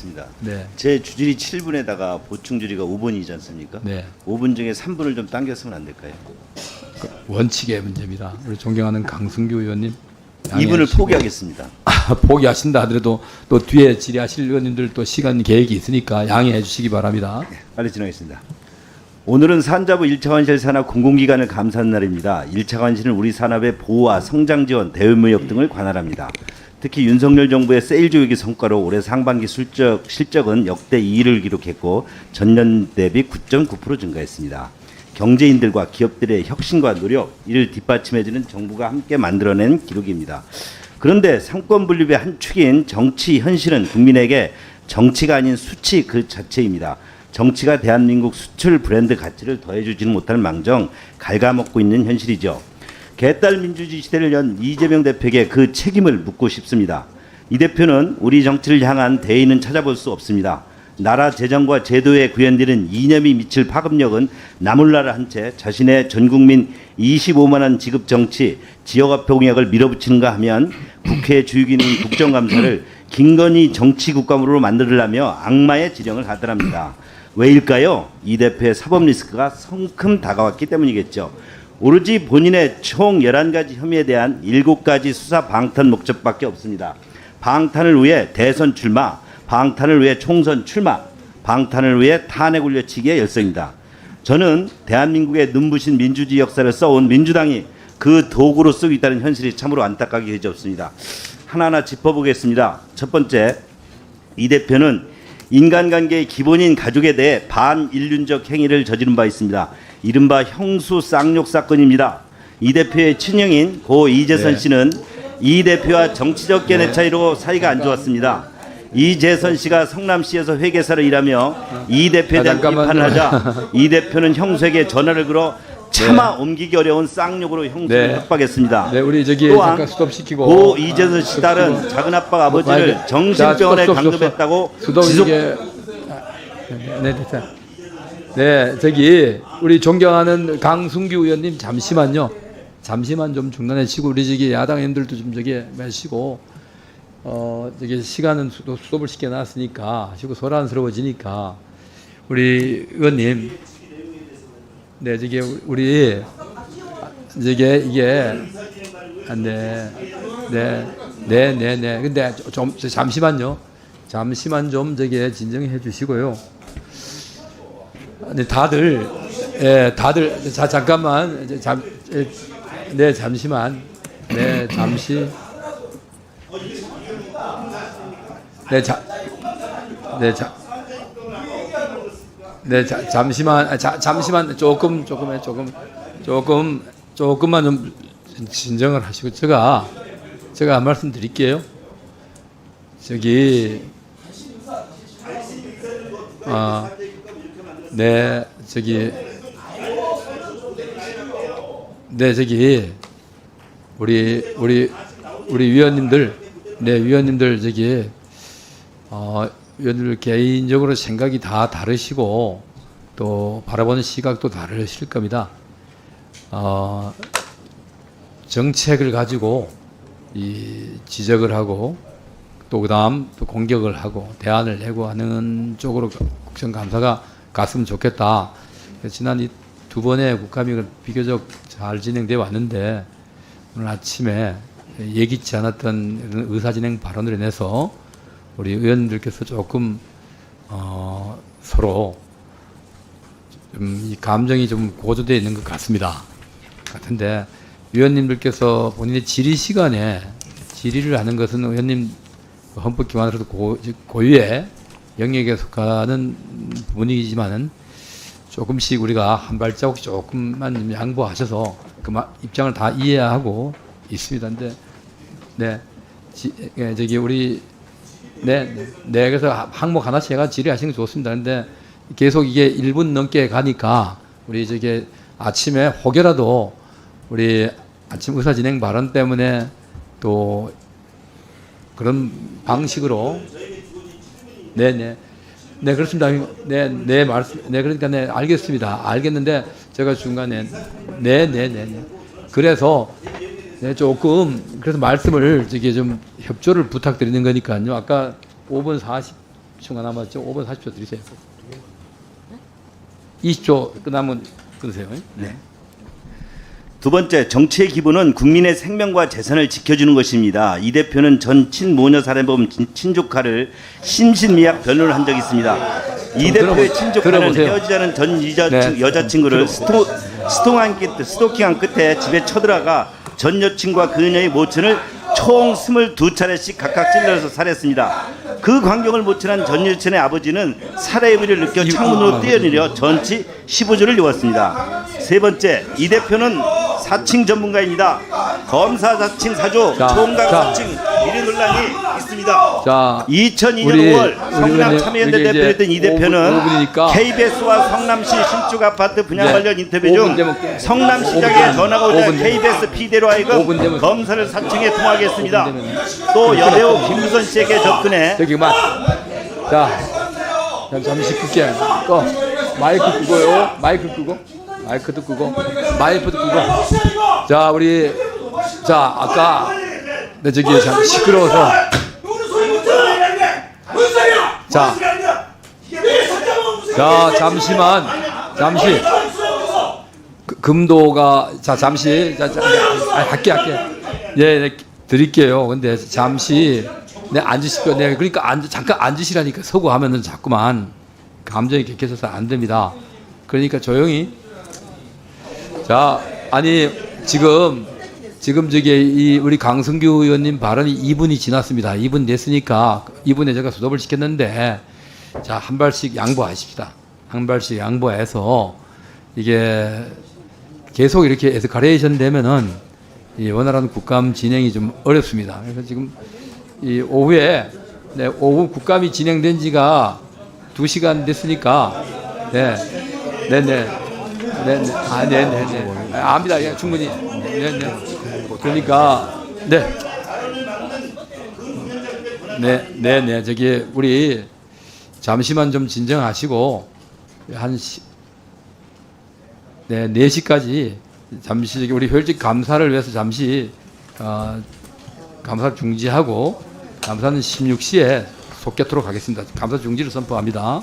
진행하겠습니다. 네. 제 주질이 7분에다가 보충 주리가 5분이지 않습니까? 네. 5분 중에 3분을 좀 당겼으면 안 될까요? 원칙의 문제입니다. 우리 존경하는 강승규 의원님. 2분을 양해하시고. 포기하겠습니다. 포기하신다 하더라도 또 뒤에 질의하실 의원님들 또 시간 계획이 있으니까 양해해 주시기 바랍니다. 빨리 진행하겠습니다. 오늘은 산자부 1차 관실 산업 공공기관을 감사하는 날입니다. 1차 관실은 우리 산업의 보호와 성장 지원, 대외 무역 등을 관할합니다. 특히 윤석열 정부의 세일 조직의 성과로 올해 상반기 실적, 실적은 역대 2위를 기록했고 전년 대비 9.9% 증가했습니다. 경제인들과 기업들의 혁신과 노력 이를 뒷받침해주는 정부가 함께 만들어낸 기록입니다. 그런데 상권 분립의 한 축인 정치 현실은 국민에게 정치가 아닌 수치 그 자체입니다. 정치가 대한민국 수출 브랜드 가치를 더해주지는 못할 망정 갉아먹고 있는 현실이죠. 개딸 민주주의 시대를 연 이재명 대표에게 그 책임을 묻고 싶습니다. 이 대표는 우리 정치를 향한 대의는 찾아볼 수 없습니다. 나라 재정과 제도에 구현되는 이념이 미칠 파급력은 나몰라라 한채 자신의 전 국민 25만 원 지급 정치 지역화표 공약을 밀어붙이는가 하면 국회 주육인 국정감사를 김건희 정치 국감으로 만들려며 악마의 지령을 하더랍니다. 왜일까요? 이 대표의 사법 리스크가 성큼 다가왔기 때문이겠죠. 오로지 본인의 총 11가지 혐의에 대한 7가지 수사 방탄 목적밖에 없습니다. 방탄을 위해 대선 출마, 방탄을 위해 총선 출마, 방탄을 위해 탄핵 올려치기의 열성입니다. 저는 대한민국의 눈부신 민주주의 역사를 써온 민주당이 그 도구로 쓰고 있다는 현실이 참으로 안타깝게 여지없습니다. 하나하나 짚어보겠습니다. 첫 번째, 이 대표는 인간관계의 기본인 가족에 대해 반인륜적 행위를 저지른 바 있습니다. 이른바 형수 쌍욕 사건입니다. 이 대표의 친형인 고 이재선 네. 씨는 이 대표와 정치적 견해 차이로 사이가 안 좋았습니다. 이재선 씨가 성남시에서 회계사를 일하며 이 대표에 아, 대한 잠깐만요. 비판을 하자 이 대표는 형수에게 전화를 걸어 차마 옮기기 어려운 쌍욕으로 형수를 네. 협박했습니다. 네, 우리 저기 또한 잠깐 스톱시키고 고 이재선 씨 딸은 작은 아빠 아버지를 자, 정신병원에 스톱, 스톱, 스톱. 감금했다고 지속 이게 네, 네, 네, 네, 저기 우리 존경하는 강승규 의원님 잠시만요. 잠시만 좀 중단해 치고 우리 저기 야당님들도 좀 저기 마시고 어 저기 시간은 수도 수업을 시켜 놨으니까 시고 소란스러워지니까 우리 의원님 네 저기 우리 저기 이게 네, 네, 네, 네, 네. 근데 좀 잠시만요. 잠시만 좀 저기 진정해 주시고요. 네, 다들 예, 다들 자 잠깐만 잠 예, 네, 잠시만. 네, 잠시. 네, 자. 네, 자. 네, 자, 잠시만. 아, 자, 잠시만 조금 조금 조금 조금 조금만 좀 진정을 하시고 제가 제가 한 말씀 드릴게요. 저기 아, 네, 저기. 네, 저기. 우리 우리 우리 위원님들. 네, 위원님들 저기. 어, 위원님들 개인적으로 생각이 다 다르시고 또 바라보는 시각도 다르실 겁니다. 어, 정책을 가지고 이 지적을 하고 또 그다음 또 공격을 하고 대안을 내고 하는 쪽으로 국정감사가 갔으면 좋겠다. 지난 이 두 번의 국감이 비교적 잘 진행돼 왔는데 오늘 아침에 예기치 않았던 의사진행 발언으로 인해서 우리 의원들께서 조금 어, 서로 좀이 감정이 좀 고조되어 있는 것 같습니다. 같은데 위원님들께서 본인의 질의 시간에 질의를 하는 것은 의원님 헌법 기관으로도 고, 고유의 영역에 속하는 부분이지만은 조금씩 우리가 한 발자국 조금만 좀 양보하셔서 그 마- 입장을 다 이해하고 있습니다. 근데 네, 지, 예, 저기 우리 네, 네, 네, 그래서 하- 항목 하나씩 해가 질의하시는 게 좋습니다. 근데 계속 이게 1분 넘게 가니까 우리 저기 아침에 혹여라도 우리 아침 의사 진행 발언 때문에 또 그런 방식으로 네 네 네 그렇습니다 네 네 말씀 네 그러니까 네 알겠습니다 알겠는데 제가 중간에 네네네 네, 네. 그래서 네 조금 그래서 말씀을 저기 좀 협조를 부탁드리는 거니까요 아까 5분 40 시간 남았죠? 5분 40초 드리세요. 20초 끝나면 끊으세요. 네. 두 번째, 정치의 기본은 국민의 생명과 재산을 지켜주는 것입니다. 이 대표는 전 친모녀 살해범 친- 친조카를 심신미약 변호를 한 적이 있습니다. 이좀 대표의 들어보세요. 헤어지자는 전 여자, 네. 여자친구를 스토, 스토한 끝, 스토킹한 끝에 집에 쳐들어가 전 여친과 그녀의 모친을 총 22차례씩 각각 찔러서 살해했습니다. 그 광경을 모친한 전 여친의 아버지는 살해의 의미를 느껴 창문으로 뛰어내려 전치 15주를 입었습니다. 세 번째, 이 대표는 사칭 전문가입니다. 검사 사칭 사조, 자, 총각 자. 사칭 일위 논란이 있습니다. 자, 2002년 우리- 5월 우리 성남 참여연대 대표였던 이 오분- 대표는 오분이니까. KBS와 성남시 신축 아파트 분양 네. 관련 인터뷰 오분 중 되면 끝. 성남시장에 전화가 오자 오분 되면- KBS PD로 하여금 되면- 검사를. 오분 되면- 또 여배우 김유선 씨에게 접근해 저기 그만. 자, 잠- 잠시 끌게. 꺼. 마이크 끄고요. 마이크 끄고. 마이크도 끄고. 마이크도 끄고. 자, 우리 자 아까 네 저기 참 시끄러워서. 자, 자 잠시만. 잠시. 그- 금도가 자 잠시. 자, 자 아, 할게 할게. 예 네, 드릴게요. 근데 잠시. 네 앉으시고 네 그러니까 앉 잠깐 앉으시라니까 서고 하면은 자꾸만 감정이 격해져서 안 됩니다. 그러니까 조용히 자 아니 지금 지금 저기 이 우리 강성규 의원님 발언이 2분이 지났습니다. 2분 됐으니까 2분에 제가 수업을 시켰는데 자 한 발씩 양보하십시다. 한 발씩 양보해서 이게 계속 이렇게 에스컬레이션 되면은 이 원활한 국감 진행이 좀 어렵습니다. 그래서 지금 이 오후에 네, 오후 국감이 진행된 지가 두 시간 됐으니까 네, 네, 네, 네, 네, 아, 네, 네, 네, 아, 압니다. 예, 충분히, 네, 네. 그러니까 네, 네, 네, 네, 저기 우리 잠시만 좀 진정하시고 한 시, 네, 4시까지 잠시 우리 혈직 감사를 위해서 잠시 어, 감사 중지하고 감사는 16시에 속개토록 하겠습니다. 감사 중지를 선포합니다.